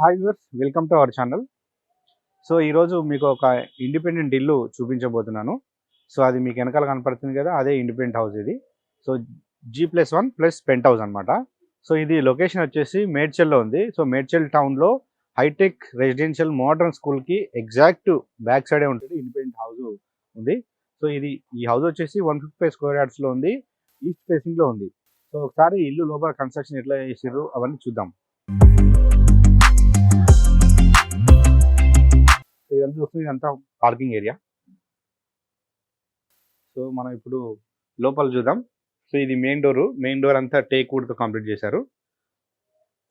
Hi viewers welcome to our channel so ఈరోజు మీకు ఒక ఇండిపెండెంట్ ఇల్లు చూపించబోతున్నాను. సో అది మీకు వెనకాల కనపడుతుంది కదా అదే ఇండిపెండెంట్ హౌస్ ఇది. So G plus one plus penthouse అనమాట సో ఇది లొకేషన్ వచ్చేసి మేడ్చల్లో ఉంది. సో మేడ్చల్ టౌన్లో హైటెక్ రెసిడెన్షియల్ మోడర్న్ స్కూల్కి ఎగ్జాక్ట్ బ్యాక్ సైడే ఉంటుంది. ఇండిపెండెంట్ హౌస్ ఉంది. సో ఇది ఈ హౌస్ వచ్చేసి వన్ ఫిఫ్టీ ఫైవ్ స్క్వేర్ యార్డ్స్లో ఉంది. ఈస్ట్ ఫేసింగ్లో ఉంది. సో ఒకసారి ఇల్లు లోపల కన్స్ట్రక్షన్ ఎట్లా చేసారు అవన్నీ చూద్దాం. ఎంత ఇదంతా వస్తుంది ఇదంతా పార్కింగ్ ఏరియా సో మనం ఇప్పుడు లోపల చూద్దాం. సో ఇది మెయిన్ డోర్ మెయిన్ డోర్ అంతా టేక్ వుడ్తో కంప్లీట్ చేశారు.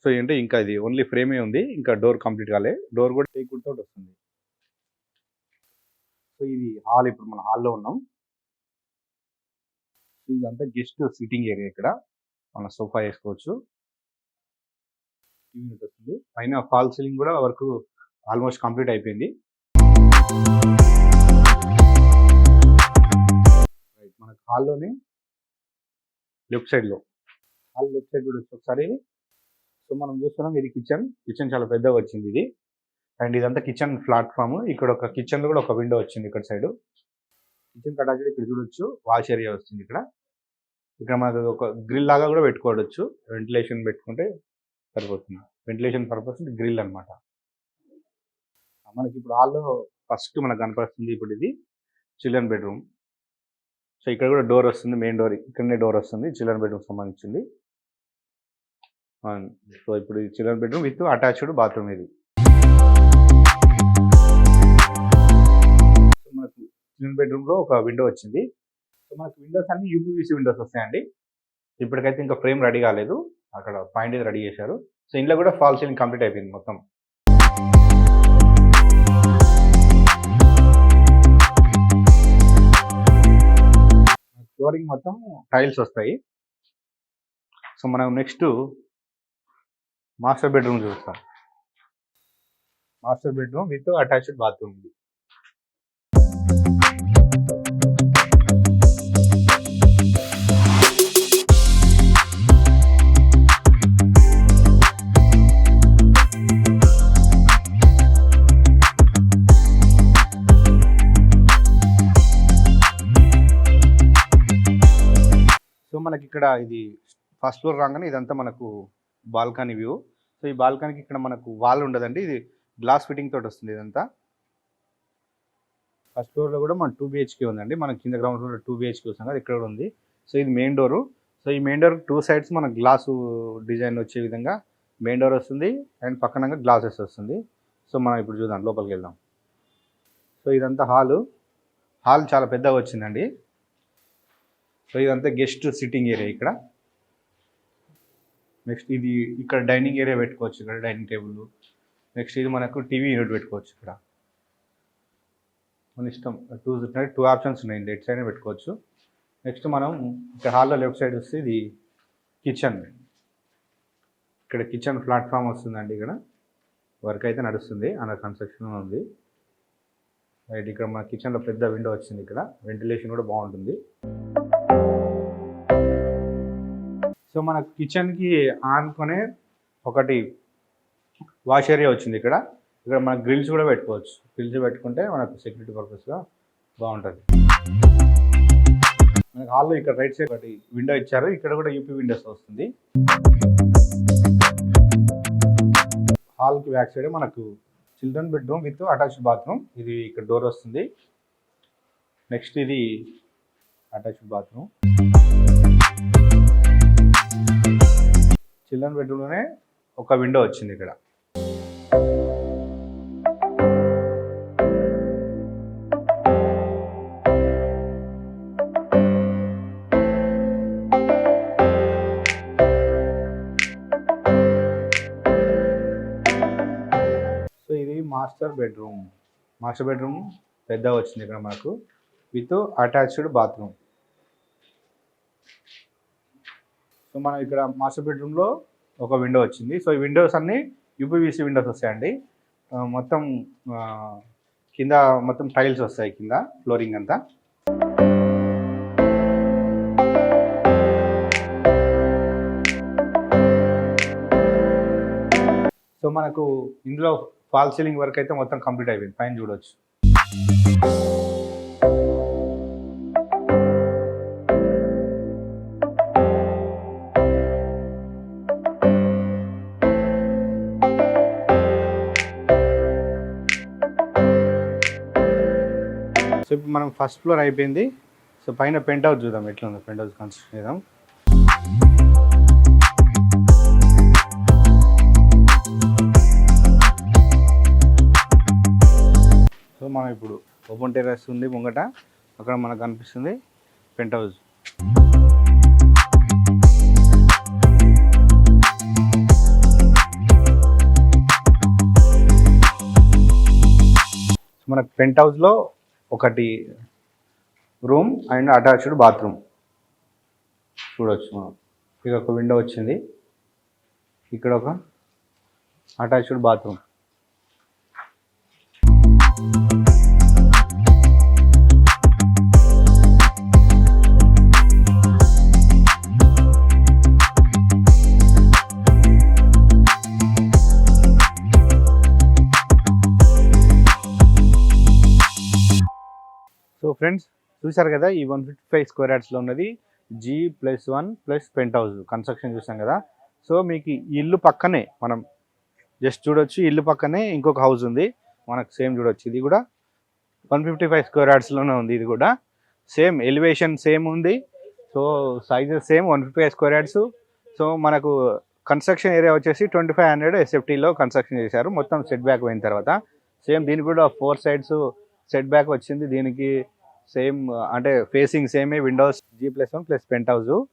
సో ఏంటంటే ఇంకా ఇది ఓన్లీ ఫ్రేమే ఉంది ఇంకా డోర్ కంప్లీట్ కాలే. డోర్ కూడా టేక్ వుడ్ తోటి వస్తుంది. సో ఇది హాల్ ఇప్పుడు మన హాల్లో ఉన్నాం. సో ఇదంతా గెస్ట్ సిట్టింగ్ ఏరియా ఇక్కడ. మన సోఫా వేసుకోవచ్చు. టీవీ వస్తుంది. పైన ఫాల్ సీలింగ్ కూడా వరకు ఆల్మోస్ట్ కంప్లీట్ అయిపోయింది. మనకు హాల్లోనే లెఫ్ట్ సైడ్లో హాల్ లెఫ్ట్ సైడ్ కూడా ఒకసారి. సో మనం చూస్తున్నాం ఇది కిచెన్ కిచెన్ చాలా పెద్దగా వచ్చింది ఇది. అండ్ ఇదంతా కిచెన్ ప్లాట్ఫామ్ ఇక్కడ ఒక కిచెన్లో కూడా ఒక విండో వచ్చింది ఇక్కడ సైడ్ కిచెన్ అటాచ్డ్ ఇక్కడ చూడొచ్చు. వాష్ ఏరియా వస్తుంది ఇక్కడ. ఇక్కడ మనకు ఒక గ్రిల్ లాగా కూడా పెట్టుకోవచ్చు. వెంటిలేషన్ పెట్టుకుంటే సరిపోతుంది. వెంటిలేషన్ పర్పస్ గ్రిల్ అనమాట మనకి ఇప్పుడు హాల్లో ఫస్ట్ మనకు కనపడుతుంది ఇప్పుడు ఇది చిల్డ్రన్ బెడ్రూమ్. సో ఇక్కడ కూడా డోర్ వస్తుంది మెయిన్ డోర్ ఇక్కడనే డోర్ వస్తుంది చిల్డ్రన్ బెడ్రూమ్ సంబంధించింది. సో ఇప్పుడు ఈ children bedroom with attached bathroom ఇది. మనకు చిల్డ్రన్ బెడ్రూమ్లో ఒక విండో వచ్చింది. సో మనకు విండోస్ అన్ని యూపీవీసీ విండోస్ వస్తాయండి. ఇప్పటికైతే ఇంకా ఫ్రేమ్ రెడీ కాలేదు. అక్కడ పాయింట్ రెడీ చేశారు. సో ఇంట్లో కూడా ఫాల్ సీలింగ్ కంప్లీట్ అయిపోయింది మొత్తం. ఫ్లోరింగ్ మొత్తం టైల్స్ వస్తాయి. సో మనం నెక్స్ట్ మాస్టర్ బెడ్రూమ్ చూస్తాం. Master bedroom with attached bathroom ఇది మనకి ఇక్కడ ఇది ఫస్ట్ ఫ్లోర్ రాగానే ఇదంతా మనకు బాల్కనీ వ్యూ. సో ఈ బాల్కనీకి ఇక్కడ మనకు వాల్ ఉండదండి. ఇది గ్లాస్ ఫిట్టింగ్ తోటి వస్తుంది ఇదంతా. ఫస్ట్ ఫ్లోర్లో కూడా మన టూ బిహెచ్కే ఉందండి. మన కింద గ్రౌండ్ ఫ్లోర్ టూ బిహెచ్కే వస్తాం కదా ఇక్కడ కూడా ఉంది. సో ఇది మెయిన్ డోరు. సో ఈ మెయిన్ డోర్ టూ సైడ్స్ మన గ్లాసు డిజైన్ వచ్చే విధంగా మెయిన్ డోర్ వస్తుంది. అండ్ పక్కనంగా గ్లాసెస్ వస్తుంది. సో మనం ఇప్పుడు చూద్దాం. లోపలికి వెళ్దాం. సో ఇదంతా హాలు. హాల్ చాలా పెద్దగా వచ్చిందండి. సో ఇదంతా గెస్ట్ సిట్టింగ్ ఏరియా ఇక్కడ. నెక్స్ట్ ఇది ఇక్కడ డైనింగ్ ఏరియా పెట్టుకోవచ్చు ఇక్కడ డైనింగ్ టేబుల్ నెక్స్ట్ ఇది మనకు టీవీ యూనిట్ పెట్టుకోవచ్చు ఇక్కడ. మన ఇష్టం టూ టూ ఆప్షన్స్ ఉన్నాయి లెఫ్ట్ సైడ్ పెట్టుకోవచ్చు. నెక్స్ట్ మనం ఇక్కడ హాల్లో లెఫ్ట్ సైడ్ వస్తే ఇది కిచెన్ ఇక్కడ కిచెన్ ప్లాట్ఫామ్ వస్తుందండి ఇక్కడ. వర్క్ అయితే నడుస్తుంది అండర్ కన్స్ట్రక్షన్ ఉంది. రైట్ ఇక్కడ మన కిచెన్లో పెద్ద విండో వచ్చింది ఇక్కడ. వెంటిలేషన్ కూడా బాగుంటుంది. సో మన కిచెన్కి ఆనుకునే ఒకటి వాష్ ఏరియా వచ్చింది ఇక్కడ. ఇక్కడ మన గ్రిల్స్ కూడా పెట్టుకోవచ్చు. గ్రిల్స్ పెట్టుకుంటే మనకు సెక్యూరిటీ పర్పస్గా బాగుంటుంది. మనకి హాల్లో ఇక్కడ రైట్ సైడ్ ఒకటి విండో ఇచ్చారు. ఇక్కడ కూడా యూపీ విండోస్ వస్తుంది. హాల్కి బ్యాక్ సైడ్ మనకు children bedroom with attached bathroom ఇది ఇక్కడ డోర్ వస్తుంది. నెక్స్ట్ ఇది అటాచ్డ్ బాత్రూమ్ చిల్డ్రన్ బెడ్రూమ్లోనే ఒక విండో వచ్చింది ఇక్కడ. సో ఇది మాస్టర్ బెడ్రూమ్. మాస్టర్ బెడ్రూమ్ పెద్ద వచ్చింది ఇక్కడ మాకు విత్ అటాచ్డ్ బాత్రూమ్. సో మనం ఇక్కడ మాస్టర్ బెడ్రూమ్లో ఒక విండో వచ్చింది. సో ఈ విండోస్ అన్నీ యూపీవీసీ విండోస్ వస్తాయండి. మొత్తం కింద మొత్తం టైల్స్ వస్తాయి కింద ఫ్లోరింగ్ అంతా. సో మనకు ఇందులో ఫాల్ సీలింగ్ వర్క్ అయితే మొత్తం కంప్లీట్ అయిపోయింది. పైన చూడొచ్చు. ఇప్పుడు మనం ఫస్ట్ ఫ్లోర్ అయిపోయింది. సో పైన పెంట్ హౌస్ చూద్దాం ఎట్లా ఉంది పెంట్ హౌస్ కన్స్ట్రక్షన్ చేద్దాం. సో మనం ఇప్పుడు ఓపెన్ టెర్రస్ ఉంది ముంగట. అక్కడ మనకు కనిపిస్తుంది పెంట్ హౌస్ మనకు పెంట్ హౌస్లో ఒకటి రూమ్ అండ్ అటాచ్డ్ బాత్రూమ్. చూడొచ్చు మనం. ఇక ఒక విండో వచ్చింది. ఇక్కడ ఒక అటాచ్డ్ బాత్రూమ్. సో ఫ్రెండ్స్ చూసారు కదా ఈ వన్ ఫిఫ్టీ ఫైవ్ స్క్వేర్ యార్డ్స్లో ఉన్నది G plus one plus penthouse construction చూసాం కదా. సో మీకు ఇల్లు పక్కనే మనం జస్ట్ చూడొచ్చు ఇల్లు పక్కనే ఇంకొక హౌస్ ఉంది. మనకు సేమ్ చూడొచ్చు ఇది కూడా వన్ ఫిఫ్టీ ఫైవ్ స్క్వేర్ యార్డ్స్లోనే ఉంది ఇది కూడా. సేమ్ ఎలివేషన్ సేమ్ ఉంది. So sizes same one fifty five square yards so మనకు కన్స్ట్రక్షన్ ఏరియా వచ్చేసి ట్వంటీ ఫైవ్ హండ్రెడ్ ఎస్ఎఫ్టీలో కన్స్ట్రక్షన్ చేశారు. మొత్తం సెట్ బ్యాక్ పోయిన తర్వాత. సేమ్ దీనికి కూడా ఫోర్ సైడ్స్ సెట్ బ్యాక్ వచ్చింది. దీనికి సేమ్ అంటే ఫేసింగ్ సేమే windows G plus one plus penthouse.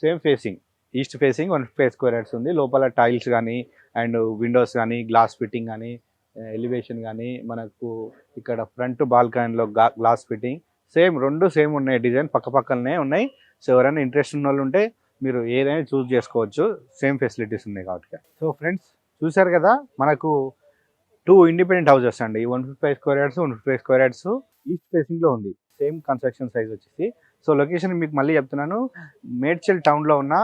Same facing. East facing one face square ఉంది. లోపల టైల్స్ కానీ అండ్ విండోస్ కానీ గ్లాస్ ఫిట్టింగ్ కానీ ఎలివేషన్ కానీ మనకు ఇక్కడ ఫ్రంట్ బాల్కనీలో గ్లాస్ ఫిట్టింగ్. సేమ్ రెండు సేమ్ ఉన్నాయి డిజైన్. పక్క పక్కనే ఉన్నాయి. సో ఎవరైనా ఇంట్రెస్ట్ ఉన్న వాళ్ళు ఉంటే మీరు ఏదైనా చూస్ చేసుకోవచ్చు. సేమ్ ఫెసిలిటీస్ ఉన్నాయి కాబట్టి. సో ఫ్రెండ్స్ చూశారు కదా? మనకు టూ ఇండిపెండెంట్ హౌసెస్ అండి. One fifty five square yards one fifty five square yards east ఫేసింగ్లో ఉంది. సేమ్ కన్స్ట్రక్షన్ సైజ్ వచ్చేసి. సో లొకేషన్ మీకు మళ్ళీ చెప్తున్నాను. మేడ్చల్ టౌన్లో ఉన్న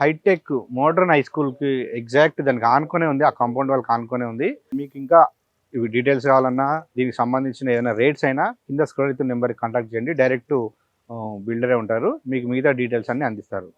హైటెక్ మోడర్న్ హై స్కూల్కి ఎగ్జాక్ట్ దానికి ఆనుకునే ఉంది. ఆ కాంపౌండ్ వాళ్ళకి ఆనుకునే ఉంది. మీకు ఇంకా ఇవి డీటెయిల్స్ కావాలన్నా దీనికి సంబంధించిన ఏదైనా రేట్స్ అయినా కింద స్క్రోల్ అయితే నెంబర్కి కాంటాక్ట్ చేయండి. డైరెక్ట్ బిల్డరే ఉంటారు. మీకు మిగతా డీటెయిల్స్ అన్ని అందిస్తారు.